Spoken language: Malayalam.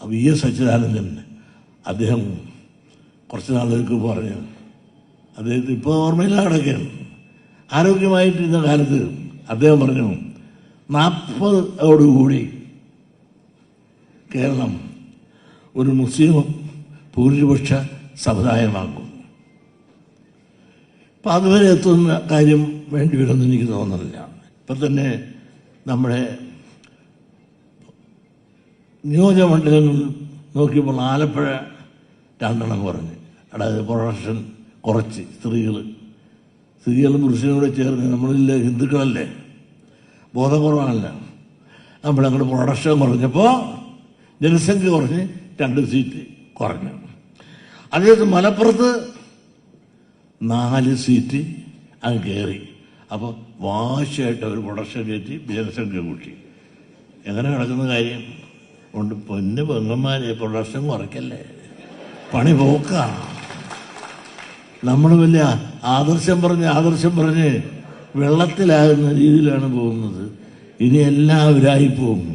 വി എസ് അച്യുതാനന്ദൻ അദ്ദേഹം കുറച്ച് നാളുകൾക്ക് പറഞ്ഞു അദ്ദേഹത്തിന് ഇപ്പോൾ ഓർമ്മയില്ല കിടക്കുകയാണ് ആരോഗ്യമായിട്ടിരുന്ന കാലത്ത് അദ്ദേഹം പറഞ്ഞു നാൽപ്പതോടുകൂടി കേരളം ഒരു മുസ്ലിം ഭൂരിപക്ഷ സമുദായമാക്കും. അപ്പം അതുവരെ എത്തുന്ന കാര്യം വേണ്ടി വരുമെന്ന് എനിക്ക് തോന്നുന്നില്ല. ഇപ്പം തന്നെ നമ്മുടെ നിയോജകമണ്ഡലങ്ങൾ നോക്കിയപ്പോൾ ആലപ്പുഴ രണ്ടെണ്ണം കുറഞ്ഞ്. അതായത് പ്രൊഡക്ഷൻ കുറച്ച് സ്ത്രീകൾ സ്ത്രീകളും പുരുഷനും കൂടെ ചേർന്ന് നമ്മളില്ല ഹിന്ദുക്കളല്ലേ? ബോധപൂർവമല്ല നമ്മളങ്ങോട്ട് പ്രൊഡക്ഷൻ കുറഞ്ഞപ്പോൾ ജനസംഖ്യ കുറഞ്ഞ് രണ്ട് സീറ്റ് കുറഞ്ഞു. അതേത് മലപ്പുറത്ത് നാല് സീറ്റ് അങ്ങ് കയറി. അപ്പോൾ വാശിയായിട്ട് അവർ പ്രൊഡക്ഷൻ കയറ്റി ജനസംഖ്യ കൂട്ടി. എങ്ങനെ കിടക്കുന്ന കാര്യം? കൊണ്ട് പൊന്ന് പെങ്ങന്മാരെ പ്രൊഡക്ഷൻ കുറയ്ക്കല്ലേ? പണി പോക്കാണ്. നമ്മൾ വലിയ ആദർശം പറഞ്ഞ് ആദർശം പറഞ്ഞ് വെള്ളത്തിലാകുന്ന രീതിയിലാണ് പോകുന്നത്. ഇനി എല്ലാവരായി പോകും